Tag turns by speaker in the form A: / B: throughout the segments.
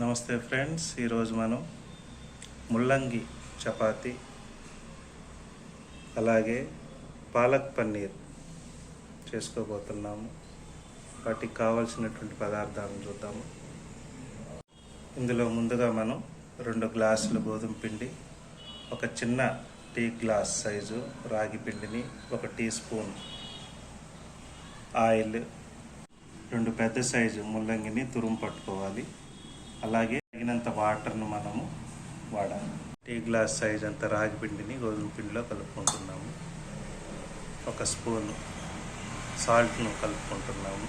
A: నమస్తే ఫ్రెండ్స్ ఈరోజు మనం ముల్లంగి చపాతి అలాగే పాలక్ పన్నీర్ చేసుకోబోతున్నాము. వాటికి కావాల్సినటువంటి పదార్థాలను చూద్దాము. ఇందులో ముందుగా మనం రెండు గ్లాసులు గోధుమ పిండి ఒక చిన్న టీ గ్లాస్ సైజు రాగి పిండిని ఒక టీ స్పూన్ ఆయిల్ రెండు పెద్ద సైజు ముల్లంగిని తురుము పట్టుకోవాలి. అలాగే తగినంత వాటర్ను మనము వాడాలి టీ గ్లాస్ సైజ్ అంత రాగి పిండిని గోధుమ పిండిలో కలుపుకుంటున్నాము. ఒక స్పూన్ సాల్ట్ను కలుపుకుంటున్నాము.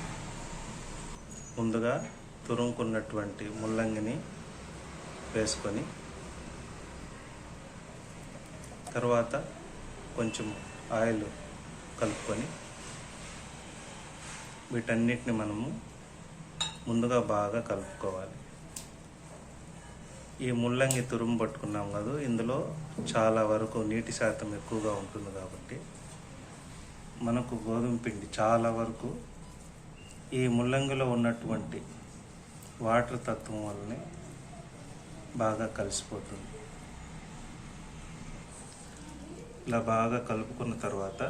A: ముందుగా తురుముకున్నటువంటి ముల్లంగిని వేసుకొని తర్వాత కొంచెం ఆయిల్ కలుపుకొని వీటన్నిటిని మనము ముందుగా బాగా కలుపుకోవాలి. ఈ ముల్లంగి తురుము పట్టుకున్నాం కదా. ఇందులో చాలా వరకు నీటి శాతం ఎక్కువగా ఉంటుంది కాబట్టి మనకు గోధుమ పిండి చాలా వరకు ఈ ముల్లంగిలో ఉన్నటువంటి వాటర్ తత్వం వల్లనే బాగా కలిసిపోతుంది. ఇలా బాగా కలుపుకున్న తర్వాత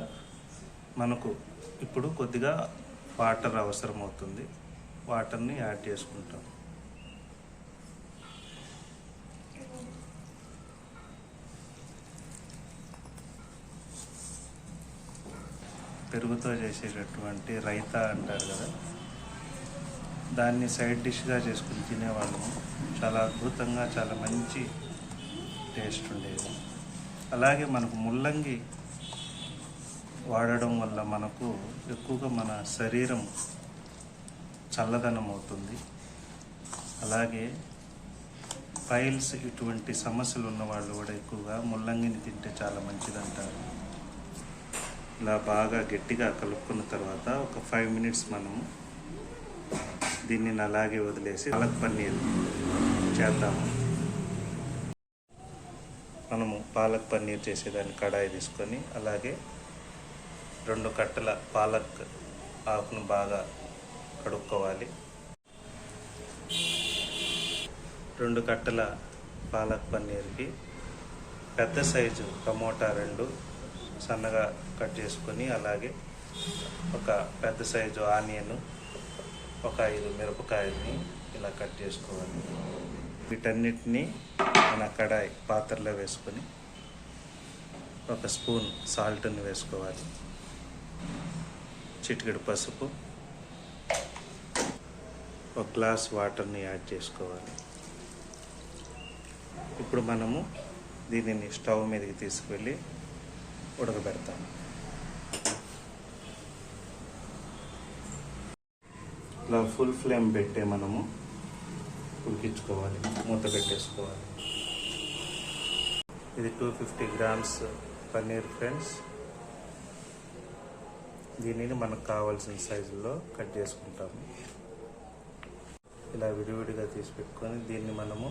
A: మనకు ఇప్పుడు కొద్దిగా వాటర్ అవసరం అవుతుంది వాటర్ని యాడ్ చేసుకుంటాం. పెరుగుతో చేసేటటువంటి రైతా అంటారు కదా దాన్ని సైడ్ డిష్గా చేసుకుని తినేవాళ్ళము. చాలా అద్భుతంగా చాలా మంచి టేస్ట్ ఉండేది. అలాగే మనకు ముల్లంగి వాడడం వల్ల మనకు ఎక్కువగా మన శరీరం చల్లదనం అవుతుంది. అలాగే పైల్స్ ఇటువంటి సమస్యలు ఉన్న వాళ్ళు కూడా ఎక్కువగా ముల్లంగిని తింటే చాలా మంచిదంటారు. ఇలా బాగా గట్టిగా కలుపుకున్న తర్వాత ఒక ఫైవ్ మినిట్స్ మనము దీన్ని అలాగే వదిలేసి పాలక్ పన్నీర్ చేద్దాము. మనము పాలక్ పన్నీర్ చేసేదాన్ని కడాయి తీసుకొని అలాగే రెండు కట్టల పాలక్ ఆకును బాగా కడుక్కోవాలి. రెండు కట్టల పాలక్ పన్నీర్కి పెద్ద సైజు టమోటా రెండు సన్నగా కట్ చేసుకొని అలాగే ఒక పెద్ద సైజు ఆనియన్ ఒక ఐదు మిరపకాయల్ని ఇలా కట్ చేసుకోవాలి. వీటన్నిటిని మన కడాయి పాత్రలో వేసుకొని ఒక స్పూన్ సాల్ట్ని వేసుకోవాలి. చిటికెడు పసుపు ఒక గ్లాస్ వాటర్ని యాడ్ చేసుకోవాలి. ఇప్పుడు మనము దీనిని స్టవ్ మీదకి తీసుకువెళ్ళి ఉడకబెడతాము ఇలా ఫుల్ ఫ్లేమ్ పెట్టే మనము ఉడికించుకోవాలి మూత పెట్టేసుకోవాలి. ఇది two fifty grams paneer friends. దీనిని మనకు కావాల్సిన సైజులో కట్ చేసుకుంటాము. ఇలా విడివిడిగా తీసి పెట్టుకొని దీన్ని మనము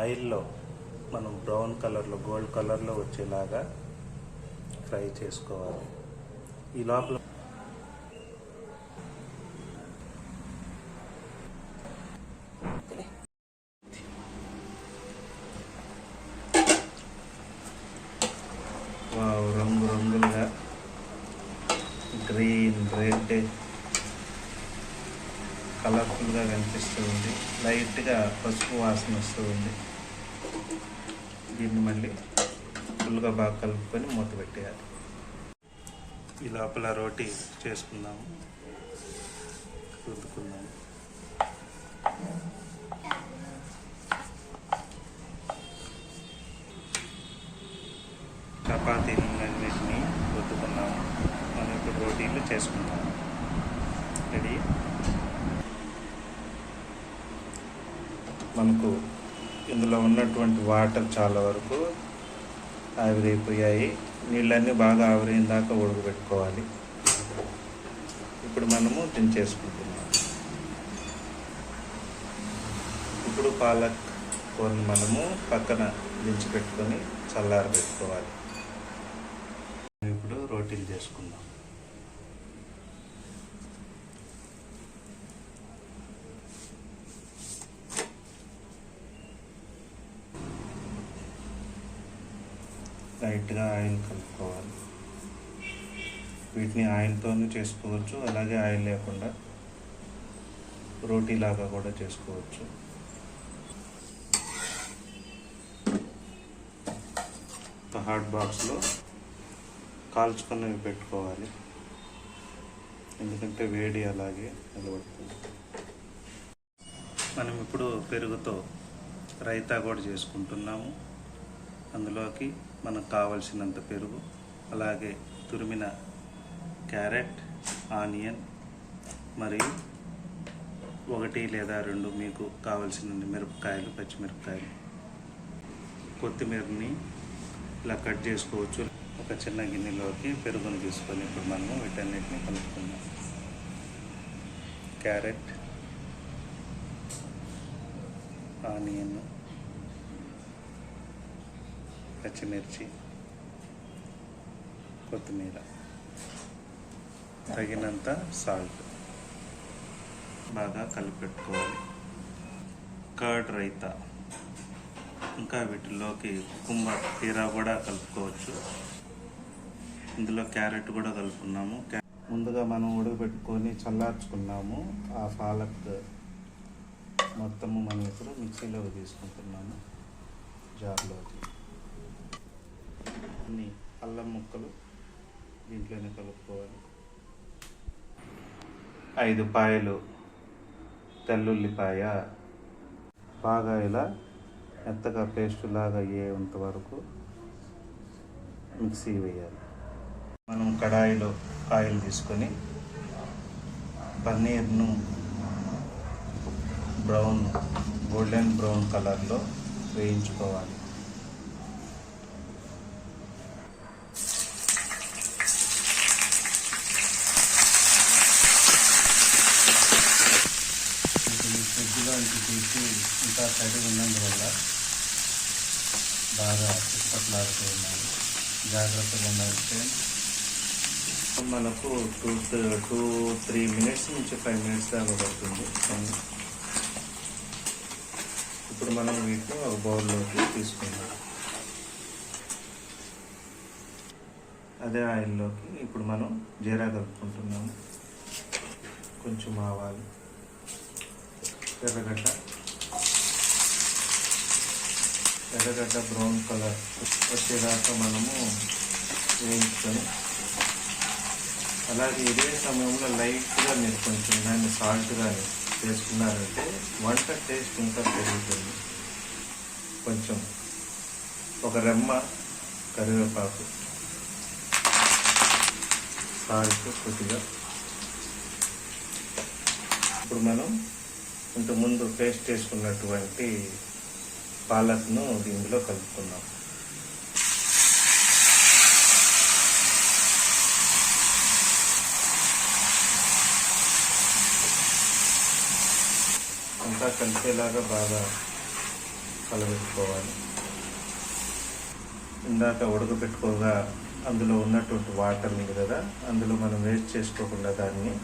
A: ఆయిల్లో మనం బ్రౌన్ కలర్లో గోల్డ్ కలర్లో వచ్చేలాగా ఫ్రై చేసుకోవాలి. ఈ లోపల వావ్, రంగు రంగులుగా గ్రీన్ రెడ్ కలర్ఫుల్గా కనిపిస్తూ ఉంది. లైట్గా పసుపు వాసన వస్తూ ఉంది. దీన్ని మళ్ళీ ఫుల్గా బాగా కలుపుకొని మూత పెట్టేయాలి. ఈ లోపల రోటీ చేసుకుందాము రుద్దుకుందాము చపాతీలన్నింటినీ రుద్దుకున్నాము మనం ఇప్పుడు రోటీలు చేసుకుందాము రెడీ? మనకు ఇందులో ఉన్నటువంటి వాటర్ చాలా వరకు ఆవిరైపోయాయి. నీళ్ళన్నీ బాగా ఆవిరైన దాకా ఉడకబెట్టుకోవాలి. ఇప్పుడు మనము దించేసుకుంటున్నాం. ఇప్పుడు పాలక్ కూరని మనము పక్కన దించి పెట్టుకొని చల్లారబెట్టుకోవాలి. ఇప్పుడు రోటీలు చేసుకుందాం. లైట్గా ఆయిల్ కలుపుకోవాలి. వీటిని ఆయిల్తోనే చేసుకోవచ్చు అలాగే ఆయిల్ లేకుండా రోటీ లాగా కూడా చేసుకోవచ్చు. హాట్ బాక్స్లో కాల్చుకున్నవి పెట్టుకోవాలి. ఎందుకంటే వేడి అలాగే నిలబడుతుంది. మనం ఇప్పుడు పెరుగుతో రైతా కూడా చేసుకుంటున్నాము. అందులోకి మనకు కావలసినంత పెరుగు అలాగే తురిమిన క్యారెట్ ఆనియన్ మరియు ఒకటి లేదా రెండు మీకు కావలసిన మిరపకాయలు పచ్చిమిరపకాయలు. కొత్తిమీరని ఇలా కట్ చేసుకోవచ్చు. ఒక చిన్న గిన్నెలోకి పెరుగును తీసుకొని ఇప్పుడు మనము వీటన్నిటిని కలుపుకుందాం. క్యారెట్ ఆనియన్ పచ్చిమిర్చి కొత్తిమీర తగినంత సాల్ట్ బాగా కలిపెట్టుకోవాలి. కర్డ్ రైతా ఇంకా వీటిలోకి కుకుంబర్ తీరా కూడా కలుపుకోవచ్చు. ఇందులో క్యారెట్ కూడా కలుపుకున్నాము. క్యా- ముందుగా మనం ఉడకబెట్టుకొని చల్లార్చుకున్నాము. ఆ పాలక్ మొత్తము మనం ఇప్పుడు మిక్సీలోకి తీసుకుంటున్నాము. జార్లోకి. కొన్ని అల్లం ముక్కలు దీంట్లోనే కలుపుకోవాలి. ఐదు పాయలు తెల్లుల్లిపాయ. బాగా ఇలా మెత్తగా పేస్ట్ లాగా అయ్యేంత వరకు మిక్సీ వేయాలి. మనం కడాయిలో ఆయిల్ తీసుకొని పన్నీర్ను బ్రౌన్ గోల్డెన్ బ్రౌన్ కలర్లో వేయించుకోవాలి ఇప్పుడు ఈ ఫ్రిడ్జ్లో ఇంటి తీసి ఇంకా ఉన్నందువల్ల బాగా చిప్పట్లాడుతూ ఉన్నాయి జాగ్రత్తగా ఉండాలంటే మనకు టూ టూ త్రీ మినిట్స్ నుంచి ఫైవ్ మినిట్స్ దాకా పడుతుంది. ఇప్పుడు మనం వీటిని ఒక బౌల్లోకి తీసుకుందాం. అదే ఆయిల్లోకి ఇప్పుడు మనం జీరా కలుపుకుంటున్నాము. కొంచెం ఆవాలు ఎర్రగడ్డ ఎర్రగడ్డ బ్రౌన్ కలర్ వచ్చేదాకా మనము వేయించుకొని అలాగే ఇదే సమయంలో లైట్గా మీరు కొంచెం దాన్ని సాల్ట్గా చేసుకున్నారంటే వంట టేస్ట్ ఇంకా పెరుగుతుంది. కొంచెం ఒక రెమ్మ కరివేపాకు సాల్ట్ కొద్దిగా. ఇప్పుడు మనం ఇంతకుముందు పేస్ట్ చేసుకున్నటువంటి పాలక్ను దీనిలో కలుపుకున్నాం. అంతా కలిసేలాగా బాగా కలబెట్టుకోవాలి. ఇందాక ఉడకబెట్టుకోగా అందులో ఉన్నటువంటి వాటర్ ఉంది కదా అందులో మనం వేస్ట్ చేసుకోకుండా దాన్ని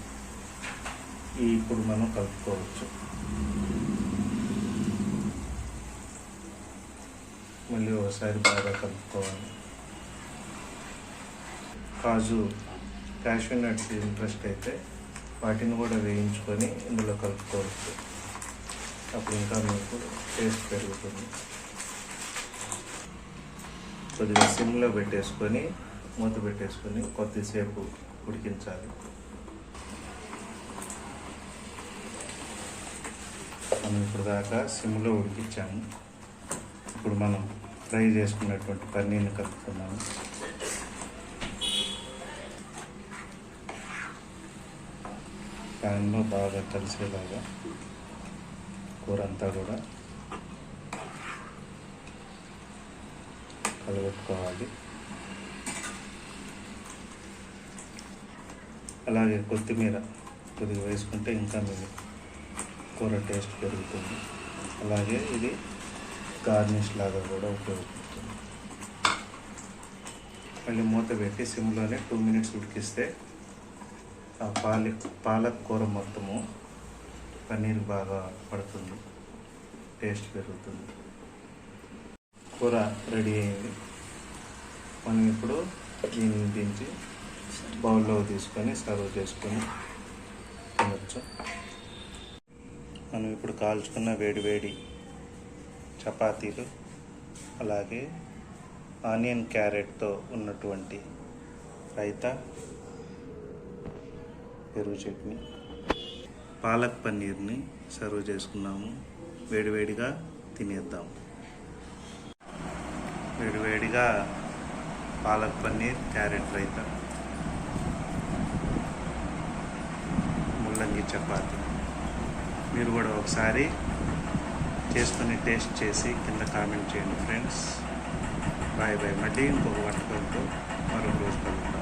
A: ఇప్పుడు మనం కలుపుకోవచ్చు. మళ్ళీ ఒకసారి బాగా కలుపుకోవాలి. కాజు క్యాషూ నట్స్ ఇంట్రెస్ట్ అయితే వాటిని కూడా వేయించుకొని ఇందులో కలుపుకోవచ్చు. అప్పుడు ఇంకా మీకు టేస్ట్ పెరుగుతుంది. కొద్దిగా సిమ్లో పెట్టేసుకొని మూత పెట్టేసుకొని కొద్దిసేపు ఉడికించాలి. మనం ఇప్పుడు దాకా సిమ్లో ఉడికించాము ఇప్పుడు మనం ఫ్రై చేసుకున్నటువంటి పన్నీర్ని కలుపుకున్నాము ప్యాన్లో బాగా కలిసేలాగా కూర అంతా కూడా కలగొట్టుకోవాలి. అలాగే కొత్తిమీర కొద్దిగా వేసుకుంటే ఇంకా మీరు కూర టేస్ట్ పెరుగుతుంది. అలాగే ఇది గార్నిష్ లాగా కూడా ఉపయోగపడుతుంది. మళ్ళీ మూత పెట్టి సిమ్లోనే టూ మినిట్స్ ఉడికిస్తే ఆ పాలి పాలక్ కూర మొత్తము పన్నీర్ బాగా పడుతుంది టేస్ట్ పెరుగుతుంది. కూర రెడీ అయింది. మనం ఇప్పుడు దీన్ని దించి బౌల్లో తీసుకొని సర్వ్ చేసుకొని తినచ్చు. మనం ఇప్పుడు కాల్చుకున్న వేడి వేడి చపాతీలు అలాగే ఆనియన్ క్యారెట్తో ఉన్నటువంటి రైతా పెరుగు చట్నీ పాలక్ పన్నీర్ని సర్వ్ చేసుకున్నాము. వేడివేడిగా తినేద్దాం. వేడివేడిగా పాలక్ పన్నీర్ క్యారెట్ రైతా. ముల్లంగి చపాతి. మీరు కూడా ఒకసారి చేసుకుని టేస్ట్ చేసి కింద కామెంట్ చేయండి ఫ్రెండ్స్. Bye bye. మళ్ళీ ఇంకొక వంటకంతో మరొక రోజు కలుగుతాం